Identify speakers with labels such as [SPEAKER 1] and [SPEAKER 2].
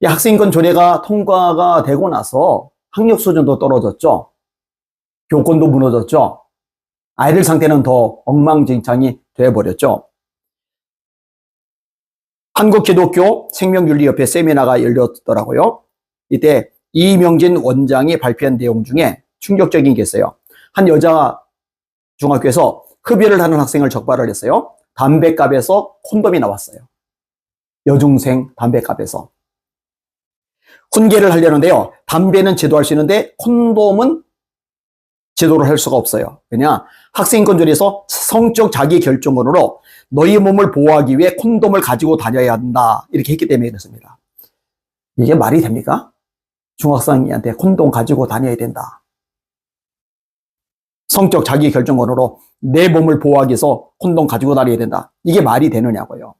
[SPEAKER 1] 이 학생인권 조례가 통과가 되고 나서 학력 수준도 떨어졌죠. 교권도 무너졌죠. 아이들 상태는 더 엉망진창이 되어버렸죠. 한국기독교 생명윤리협회 세미나가 열렸더라고요. 이때 이명진 원장이 발표한 내용 중에 충격적인 게 있어요. 한 여자 중학교에서 흡연을 하는 학생을 적발을 했어요. 담배값에서 콘돔이 나왔어요. 여중생 담배값에서. 훈계를 하려는데요. 담배는 제도할 수 있는데 콘돔은 제도를 할 수가 없어요. 왜냐? 학생인권조례에서 성적 자기 결정권으로 너희 몸을 보호하기 위해 콘돔을 가지고 다녀야 한다. 이렇게 했기 때문에 그렇습니다. 이게 말이 됩니까? 중학생한테 콘돔 가지고 다녀야 된다. 성적 자기 결정권으로 내 몸을 보호하기 위해서 콘돔 가지고 다녀야 된다. 이게 말이 되느냐고요.